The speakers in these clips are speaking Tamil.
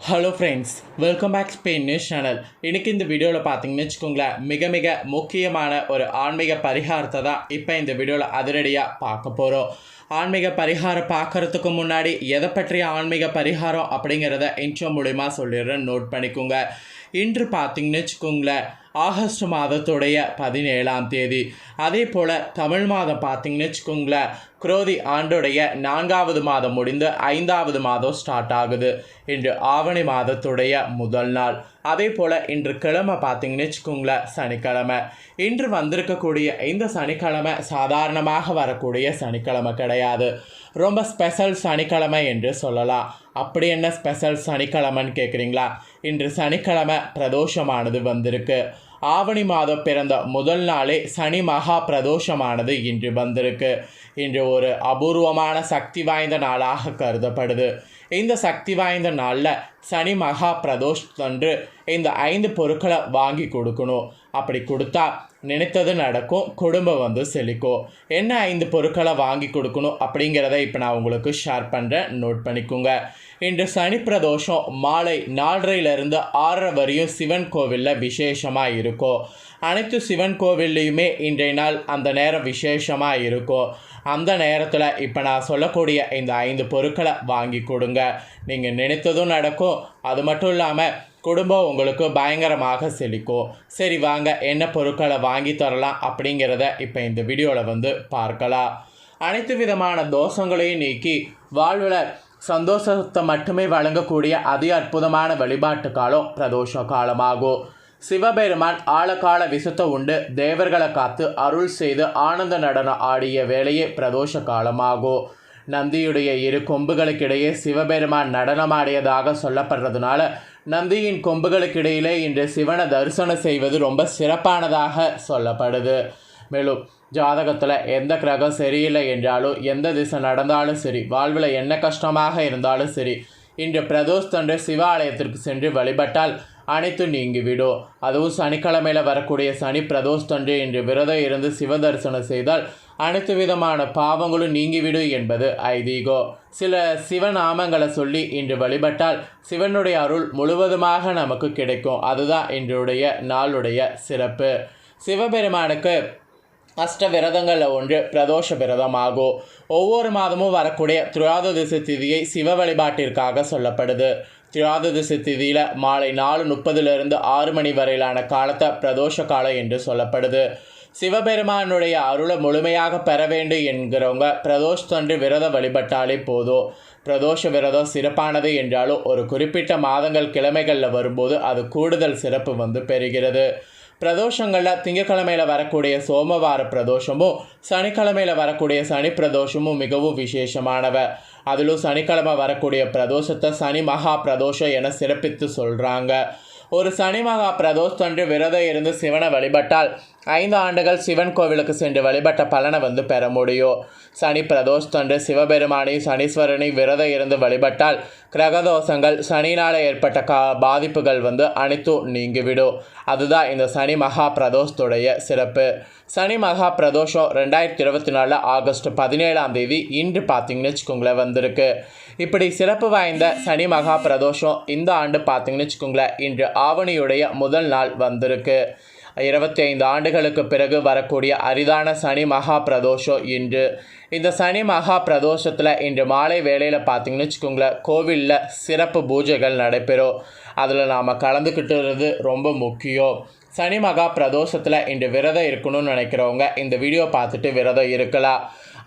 Hello friends welcome back Spain news channel இன்றைக்கி இந்த வீடியோவில் பார்த்தீங்கன்னு வச்சுக்கோங்களேன் மிக மிக முக்கியமான ஒரு ஆன்மீக பரிகாரத்தை தான் இப்போ இந்த வீடியோவில் அதிரடியாக பார்க்க போகிறோம் ஆன்மீக பரிகாரம் பார்க்கறதுக்கு முன்னாடி எதை பற்றிய ஆன்மீக பரிகாரம் அப்படிங்கிறத இன்ட்ரோ மூலிமா சொல்லிடுறேன். நோட் பண்ணிக்கோங்க. இன்று பார்த்தீங்கன்னு வச்சுக்கோங்களேன் ஆகஸ்ட் மாதத்துடைய பதினேழாம் தேதி. அதே போல் தமிழ் மாதம் பார்த்தீங்கன்னு வச்சுக்கோங்களேன் குரோதி ஆண்டுடைய நான்காவது மாதம் முடிந்து ஐந்தாவது மாதம் ஸ்டார்ட் ஆகுது. இன்று ஆவணி மாதத்துடைய முதல் நாள். அதே போல் இன்று கிழமை பார்த்தீங்கன்னு வச்சுக்கோங்களேன் சனிக்கிழமை. இன்று வந்திருக்கக்கூடிய இந்த சனிக்கிழமை சாதாரணமாக வரக்கூடிய சனிக்கிழமை கிடையாது. ரொம்ப ஸ்பெஷல் சனிக்கிழமை என்று சொல்லலாம். அப்படி என்ன ஸ்பெஷல் சனிக்கிழமைன்னு கேட்குறீங்களா இன்று சனிக்கிழமை பிரதோஷமானது வந்திருக்கு. ஆவணி மாதம் பிறந்த முதல் நாளே சனி மகா பிரதோஷமானது இன்று வந்திருக்கு. இன்று ஒரு அபூர்வமான சக்தி வாய்ந்த நாளாக கருதப்படுது. இந்த சக்தி வாய்ந்த நாளில் சனி மகா பிரதோஷ் இந்த ஐந்து பொருட்களை வாங்கி கொடுக்கணும். அப்படி கொடுத்தா நினைத்தது நடக்கும் குடும்பம் வந்து செழிக்கும். என்ன ஐந்து பொருட்களை வாங்கி கொடுக்கணும் அப்படிங்கிறத இப்போ நான் உங்களுக்கு ஷேர் பண்ணுறேன் நோட் பண்ணிக்கோங்க. இன்று சனி பிரதோஷம் மாலை நாலரையிலிருந்து ஆறரை வரையும் சிவன் கோவிலில் விசேஷமாக இருக்கும். அனைத்து சிவன் கோவில்லையுமே இன்றைய நாள் அந்த நேரம் விசேஷமாக இருக்கும். அந்த நேரத்தில் இப்போ நான் சொல்லக்கூடிய இந்த ஐந்து பொருட்களை வாங்கி கொடுங்க. நீங்கள் நினைத்ததும் நடக்கும். அது மட்டும் இல்லாமல் குடும்பம் உங்களுக்கு பயங்கரமாக செழிக்கும். சரி வாங்க என்ன பொருட்களை வாங்கி தரலாம் அப்படிங்கிறத இப்போ இந்த வீடியோவில் வந்து பார்க்கலாம். அனைத்து விதமான தோஷங்களையும் நீக்கி வாழ்வில் சந்தோஷத்தை மட்டுமே வழங்கக்கூடிய அதி அற்புதமான வழிபாட்டு காலம் பிரதோஷ காலமாகும். சிவபெருமான் ஆழகால விசுத்த உண்டு தேவர்களை காத்து அருள் செய்து ஆனந்த நடனம் ஆடிய வேலையே பிரதோஷ காலமாகும். நந்தியுடைய இரு கொம்புகளுக்கிடையே சிவபெருமான் நடனமாடியதாக சொல்லப்படுறதுனால நந்தியின் கொம்புகளுக்கிடையிலே இன்று சிவனை தரிசனம் செய்வது ரொம்ப சிறப்பானதாக சொல்லப்படுது. மேலும் ஜாதகத்தில் எந்த கிரகம் சரியில்லை என்றாலும் எந்த திசை நடந்தாலும் சரி வாழ்வில் என்ன கஷ்டமாக இருந்தாலும் சரி இன்று பிரதோஷ்தன்று சிவாலயத்திற்கு சென்று வழிபட்டால் அனைத்தும் நீங்கிவிடும். அதுவும் சனிக்கிழமையில் வரக்கூடிய சனி பிரதோஷ் தன்று இன்று விரதம் இருந்து சிவ தரிசனம் செய்தால் அனைத்து விதமான பாவங்களும் நீங்கிவிடும் என்பது ஐதீகோ. சில சிவநாமங்களை சொல்லி இன்று வழிபட்டால் சிவனுடைய அருள் முழுவதுமாக நமக்கு கிடைக்கும். அதுதான் இன்றைய நாளுடைய சிறப்பு. சிவபெருமானுக்கு அஷ்ட விரதங்களில் ஒன்று பிரதோஷ விரதமாகும். ஒவ்வொரு மாதமும் வரக்கூடிய திரியாததிசை திதியை சிவ வழிபாட்டிற்காக சொல்லப்படுது. திரியாததிசை திதியில் மாலை நாலு முப்பதுலேருந்து ஆறு மணி வரையிலான காலத்தை பிரதோஷ காலம் என்று சொல்லப்படுது. சிவபெருமானுடைய அருளை முழுமையாக பெற வேண்டும் என்கிறவங்க பிரதோஷ் தொன்று விரதம் வழிபட்டாலே போதும் பிரதோஷ விரதம் சிறப்பானது என்றாலும் ஒரு குறிப்பிட்ட மாதங்கள் கிழமைகளில் வரும்போது அது கூடுதல் சிறப்பு வந்து பெறுகிறது. பிரதோஷங்களில் திங்கக்கிழமையில் வரக்கூடிய சோமவார பிரதோஷமும் சனிக்கிழமையில் வரக்கூடிய சனி பிரதோஷமும் மிகவும் விசேஷமானவ. அதிலும் சனிக்கிழமை வரக்கூடிய பிரதோஷத்தை சனி மகா பிரதோஷம் என சிறப்பித்து சொல்கிறாங்க ஒரு சனி மகா பிரதோஷ்தன்று விரதம் இருந்து சிவனை வழிபட்டால் ஐந்து ஆண்டுகள் சிவன் கோவிலுக்கு சென்று வழிபட்ட பலனை வந்து பெற முடியும். சனி பிரதோஷ் தன்று சிவபெருமானை சனீஸ்வரனை விரதம் இருந்து வழிபட்டால் கிரகதோஷங்கள் சனினால் ஏற்பட்ட கா பாதிப்புகள் வந்து அனைத்தும் நீங்கிவிடும். அதுதான் இந்த சனி மகா பிரதோஷத்துடைய சிறப்பு. சனி மகா பிரதோஷம் ரெண்டாயிரத்தி இருபத்தி நாலு ஆகஸ்ட் பதினேழாம் தேதி இன்று பார்த்தீங்கன்னு வச்சுக்கோங்களேன் வந்திருக்கு. இப்படி சிறப்பு வாய்ந்த சனி மகா பிரதோஷம் இந்த ஆண்டு பார்த்தீங்கன்னு வச்சுக்கோங்களேன் இன்று ஆவணியுடைய முதல் நாள் வந்திருக்கு. இருபத்தி ஐந்து ஆண்டுகளுக்கு பிறகு வரக்கூடிய அரிதான சனி மகா பிரதோஷம் இன்று. இந்த சனி மகா பிரதோஷத்தில் இன்று மாலை வேளையில் பார்த்தீங்கன்னு வச்சுக்கோங்களேன் கோவிலில் சிறப்பு பூஜைகள் நடைபெறும். அதில் நாம் கலந்துக்கிட்டுறது ரொம்ப முக்கியம். சனி மகா பிரதோஷத்தில் இன்று விரதம் இருக்கணும்னு நினைக்கிறவங்க இந்த வீடியோ பார்த்துட்டு விரதம் இருக்கலாம்.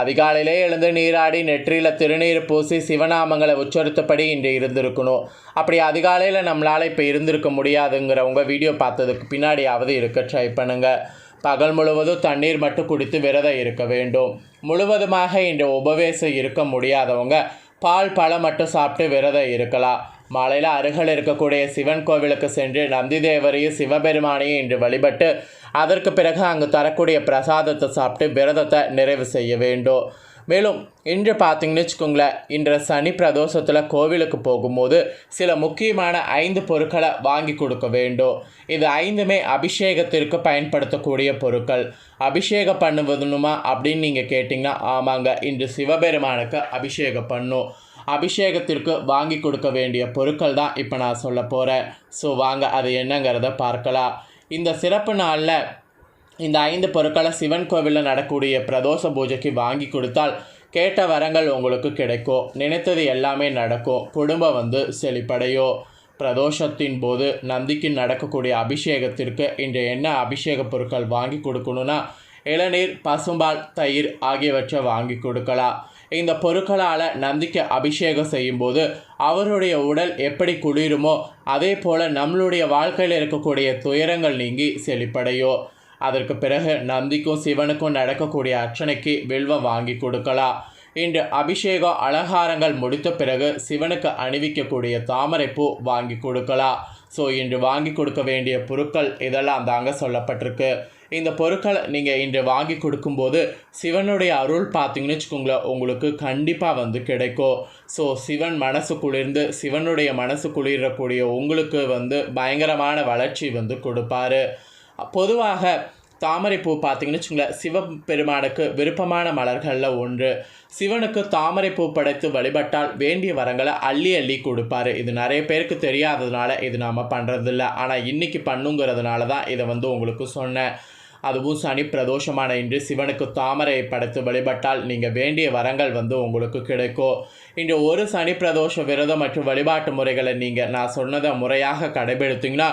அதிகாலையிலே எழுந்து நீராடி நெற்றியில் திருநீர் பூசி சிவநாமங்களை உச்சரித்தபடி இன்று இருந்திருக்கணும். அப்படி அதிகாலையில் நம்மளால் இப்போ இருந்திருக்க முடியாதுங்கிறவங்க வீடியோ பார்த்ததுக்கு பின்னாடியாவது இருக்க ட்ரை பண்ணுங்கள் பகல் முழுவதும் தண்ணீர் மட்டும் குடித்து விரதம் இருக்க வேண்டும். முழுவதுமாக இன்று உபவேசம் இருக்க முடியாதவங்க பால் பழம் மட்டும் சாப்பிட்டு விரதம் இருக்கலாம். மாலையில் அருகில் இருக்கக்கூடிய சிவன் கோவிலுக்கு சென்று நந்தி தேவரையும் சிவபெருமானையும் இன்று வழிபட்டு அதற்கு பிறகு அங்கு தரக்கூடிய பிரசாதத்தை சாப்பிட்டு விரதத்தை நிறைவு செய்ய வேண்டும். மேலும் இன்று பார்த்தீங்கன்னு வச்சுக்கோங்களேன் இன்று சனி பிரதோஷத்தில் கோவிலுக்கு போகும்போது சில முக்கியமான ஐந்து பொருட்களை வாங்கி கொடுக்க வேண்டும். இது ஐந்துமே அபிஷேகத்திற்கு பயன்படுத்தக்கூடிய பொருட்கள். அபிஷேகம் பண்ணுவதுனுமா அப்படின்னு நீங்கள் கேட்டிங்கன்னா ஆமாங்க இன்று சிவபெருமானுக்கு அபிஷேகம் பண்ணும். அபிஷேகத்திற்கு வாங்கி கொடுக்க வேண்டிய பொருட்கள் தான் இப்போ நான் சொல்ல போகிறேன் ஸோ வாங்க அது என்னங்கிறத பார்க்கலாம். இந்த சிறப்பு நாளில் இந்த ஐந்து பொருட்களை சிவன் கோவிலில் நடக்கக்கூடிய பிரதோஷ பூஜைக்கு வாங்கி கொடுத்தால் கேட்ட வரங்கள் உங்களுக்கு கிடைக்கும். நினைத்தது எல்லாமே நடக்கும். குடும்பம் வந்து செழிப்படையும். பிரதோஷத்தின் போது நந்திக்கு நடக்கக்கூடிய அபிஷேகத்திற்கு இன்று என்ன அபிஷேக பொருட்கள் வாங்கி கொடுக்கணும்னா இளநீர் பசும்பால் தயிர் ஆகியவற்றை வாங்கி கொடுக்கலாம். இந்த பொருட்களால் நந்திக்கு அபிஷேகம் செய்யும்போது அவருடைய உடல் எப்படி குளிருமோ அதே போல் நம்மளுடைய வாழ்க்கையில் இருக்கக்கூடிய துயரங்கள் நீங்கி செழிப்படையும் அதற்கு பிறகு நந்திக்கும் சிவனுக்கும் நடக்கக்கூடிய அர்ச்சனைக்கு வில்வம் வாங்கி கொடுக்கலாம் இன்று அபிஷேகம் அலங்காரங்கள் முடித்த பிறகு சிவனுக்கு அணிவிக்கக்கூடிய தாமரைப்பூ வாங்கி கொடுக்கலாம் ஸோ இன்று வாங்கி கொடுக்க வேண்டிய பொருட்கள் இதெல்லாம் தாங்க சொல்லப்பட்டிருக்கு. இந்த பொருட்களை நீங்கள் இன்று வாங்கி கொடுக்கும்போது சிவனுடைய அருள் பார்த்தீங்கன்னு வச்சுக்கோங்களேன் உங்களுக்கு கண்டிப்பாக வந்து கிடைக்கும். ஸோ சிவன் மனசு குளிர்ந்து சிவனுடைய மனசு குளிரக்கூடிய உங்களுக்கு வந்து பயங்கரமான வளர்ச்சி வந்து கொடுப்பாரு. பொதுவாக தாமரைப்பூ பார்த்தீங்கன்னு வச்சுங்களேன் சிவபெருமானுக்கு விருப்பமான மலர்களில் ஒன்று. சிவனுக்கு தாமரைப்பூ படைத்து வழிபட்டால் வேண்டிய வரங்களை அள்ளி அள்ளி கொடுப்பாரு. இது நிறைய பேருக்கு தெரியாததுனால இது நாம் பண்ணுறதில்ல ஆனால் இன்றைக்கி பண்ணுங்கிறதுனால தான் இதை வந்து உங்களுக்கு சொன்னேன். அதுவும் சனி பிரதோஷமான இன்று சிவனுக்கு தாமரை படைத்து வழிபட்டால் நீங்கள் வேண்டிய வரங்கள் வந்து உங்களுக்கு கிடைக்கும். இன்று ஒரு சனி பிரதோஷ விரதம் மற்றும் வழிபாட்டு முறைகளை நீங்கள் நான் சொன்னதை முறையாக கடைபிடித்தீங்கன்னா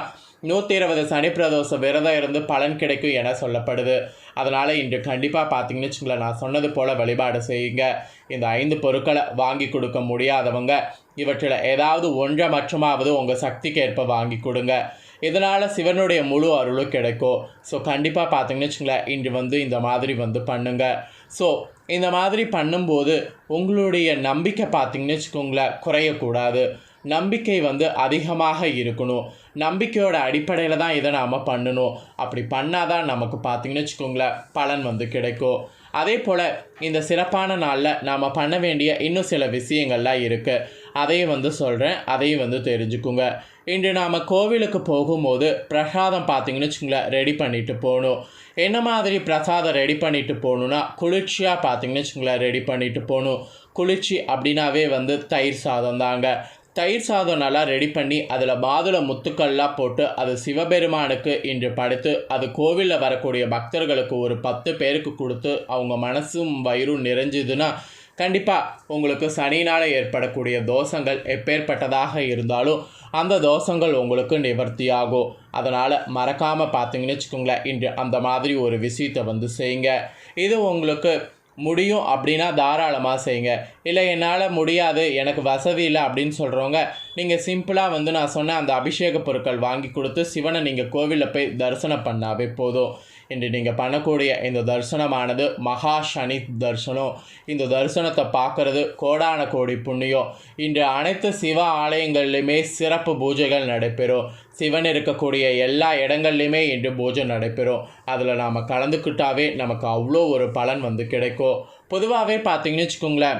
நூற்றி இருபது சனி பிரதோஷ விரதம் இருந்து பலன் கிடைக்கும் என சொல்லப்படுது. அதனால் இன்று கண்டிப்பாக பார்த்தீங்கன்னு வச்சுங்களேன் நான் சொன்னது போல் வழிபாடு செய்யுங்க. இந்த ஐந்து பொருட்களை வாங்கி கொடுக்க முடியாதவங்க இவற்றில் ஏதாவது ஒன்றை மற்றமாவது உங்கள் சக்திக்கு ஏற்ப வாங்கி கொடுங்க. இதனால் சிவனுடைய முழு அருளும் கிடைக்கும். ஸோ கண்டிப்பாக பார்த்தீங்கன்னு வச்சுங்களேன் இன்று வந்து இந்த மாதிரி வந்து பண்ணுங்க. ஸோ இந்த மாதிரி பண்ணும்போது உங்களுடைய நம்பிக்கை பார்த்தீங்கன்னு வச்சுக்கோங்களேன் குறையக்கூடாது. நம்பிக்கை வந்து அதிகமாக இருக்கணும். நம்பிக்கையோட அடிப்படையில் தான் இதை நாம் பண்ணணும். அப்படி பண்ணாதான் நமக்கு பார்த்திங்கன்னு வச்சுக்கோங்களேன் பலன் வந்து கிடைக்கும். அதே போல் இந்த சிறப்பான நாளில் நாம் பண்ண வேண்டிய இன்னும் சில விஷயங்கள்லாம் இருக்குது அதையும் வந்து சொல்கிறேன் அதையும் வந்து தெரிஞ்சுக்குங்க. இன்று நாம் கோவிலுக்கு போகும்போது பிரசாதம் பார்த்தீங்கன்னு வச்சுங்களேன் ரெடி பண்ணிட்டு போகணும். என்ன மாதிரி பிரசாதம் ரெடி பண்ணிட்டு போகணுன்னா குளிர்ச்சியாக பார்த்தீங்கன்னு வச்சுங்களேன் ரெடி பண்ணிட்டு போகணும். குளிர்ச்சி அப்படின்னாவே வந்து தயிர் சாதம் தாங்க. தயிர் சாதம் நல்லா ரெடி பண்ணி அதில் மாதுளை முத்துக்கள்லாம் போட்டு அது சிவபெருமானுக்கு இன்று படைத்து அது கோவிலில் வரக்கூடிய பக்தர்களுக்கு ஒரு பத்து பேருக்கு கொடுத்து அவங்க மனசும் வயிறும் நிறைஞ்சுதுன்னா கண்டிப்பாக உங்களுக்கு சனினால் ஏற்படக்கூடிய தோஷங்கள் எப்பேற்பட்டதாக இருந்தாலும் அந்த தோஷங்கள் உங்களுக்கு நிவர்த்தியாகும். அதனால் மறக்காமல் பார்த்தீங்கன்னு வச்சுக்கோங்களேன் இன்று அந்த மாதிரி ஒரு விஷயத்தை வந்து செய்யுங்க. இது உங்களுக்கு முடியும் அப்படின்னா தாராளமாக செய்யுங்க. இல்லை என்னால் முடியாது எனக்கு வசதி இல்லை அப்படின்னு சொல்கிறவங்க நீங்கள் சிம்பிளாக வந்து நான் சொன்ன அந்த அபிஷேக பொருட்கள் வாங்கி கொடுத்து சிவனை நீங்கள் கோவிலில் போய் தரிசனம் பண்ணாவே போதும். இன்று நீங்கள் பண்ணக்கூடிய இந்த தரிசனமானது மகா சனி தரிசனம் இந்த தரிசனத்தை பார்க்கறது கோடான கோடி புண்ணியம் இன்று அனைத்து சிவ ஆலயங்கள்லையுமே சிறப்பு பூஜைகள் நடைபெறும். சிவன் இருக்கக்கூடிய எல்லா இடங்கள்லையுமே இன்று பூஜை நடைபெறும். அதில் நாம் கலந்துக்கிட்டாவே நமக்கு அவ்வளோ ஒரு பலன் வந்து கிடைக்கும். பொதுவாகவே பார்த்தீங்கன்னு வச்சுக்கோங்களேன்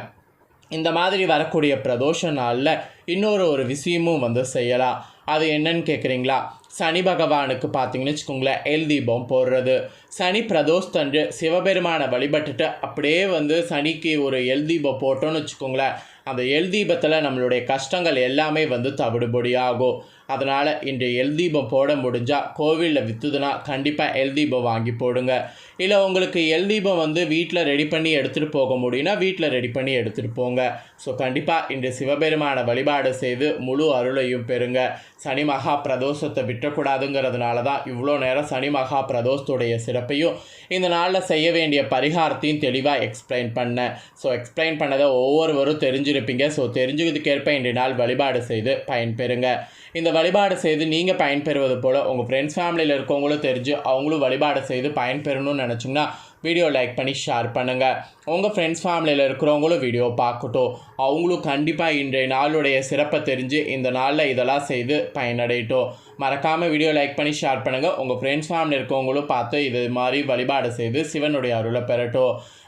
இந்த மாதிரி வரக்கூடிய பிரதோஷ நாளில் இன்னொரு ஒரு விஷயமும் வந்து செய்யலாம். அது என்னன்னு கேட்குறீங்களா சனி பகவானுக்கு பார்த்தீங்கன்னு வச்சுக்கோங்களேன் எல் தீபம் போடுறது. சனி பிரதோஷத்தன்று சிவபெருமானை வழிபட்டுட்டு அப்படியே வந்து சனிக்கு ஒரு எல் தீபம் போட்டோன்னு வச்சுக்கோங்களேன் அந்த எல் தீபத்தில் நம்மளுடைய கஷ்டங்கள் எல்லாமே வந்து தவிடுபடியாகும் அதனால் இன்று எல் தீபம் போட முடிஞ்சால் கோவிலில் விற்றுதுன்னா கண்டிப்பாக எல் தீபம் வாங்கி போடுங்க. இல்லை உங்களுக்கு எல் தீபம் வந்து வீட்டில் ரெடி பண்ணி எடுத்துகிட்டு போக முடியும்னா வீட்டில் ரெடி பண்ணி எடுத்துகிட்டு போங்க. ஸோ கண்டிப்பாக இன்று சிவபெருமான வழிபாடு செய்து முழு அருளையும் பெறுங்க. சனி மகா பிரதோஷத்தை விட்டுறக்கூடாதுங்கிறதுனால தான் இவ்வளோ நேரம் சனி மகா பிரதோஷத்துடைய சிறப்பையும் இந்த நாளில் செய்ய வேண்டிய பரிகாரத்தையும் தெளிவாக எக்ஸ்பிளைன் பண்ணேன் ஸோ எக்ஸ்பிளைன் பண்ணதை ஒவ்வொருவரும் தெரிஞ்சிருப்பீங்க. ஸோ தெரிஞ்சுக்கிறதுக்கேற்ப இன்றைய நாள் வழிபாடு செய்து பயன்பெறுங்க. இந்த வழிபாடு செய்து நீங்கள் பயன்பெறுவது போல் உங்கள் ஃப்ரெண்ட்ஸ் ஃபேமிலியில் இருக்கவங்களும் தெரிஞ்சு அவங்களும் வழிபாடு செய்து பயன்பெறணும்னு நினச்சிங்கன்னா வீடியோ லைக் பண்ணி ஷேர் பண்ணுங்கள் உங்கள் ஃப்ரெண்ட்ஸ் ஃபேமிலியில் இருக்கிறவங்களும் வீடியோ பார்க்கட்டும். அவங்களும் கண்டிப்பாக இன்றைய நாளுடைய சிறப்பை தெரிஞ்சு இந்த நாளில் இதெல்லாம் செய்து பயனடையட்டும். மறக்காமல் வீடியோ லைக் பண்ணி ஷேர் பண்ணுங்கள் உங்கள் ஃப்ரெண்ட்ஸ் ஃபேமிலி இருக்கவங்களும் பார்த்து இது மாதிரி வழிபாடு செய்து சிவனுடைய அருளை பெறட்டும்.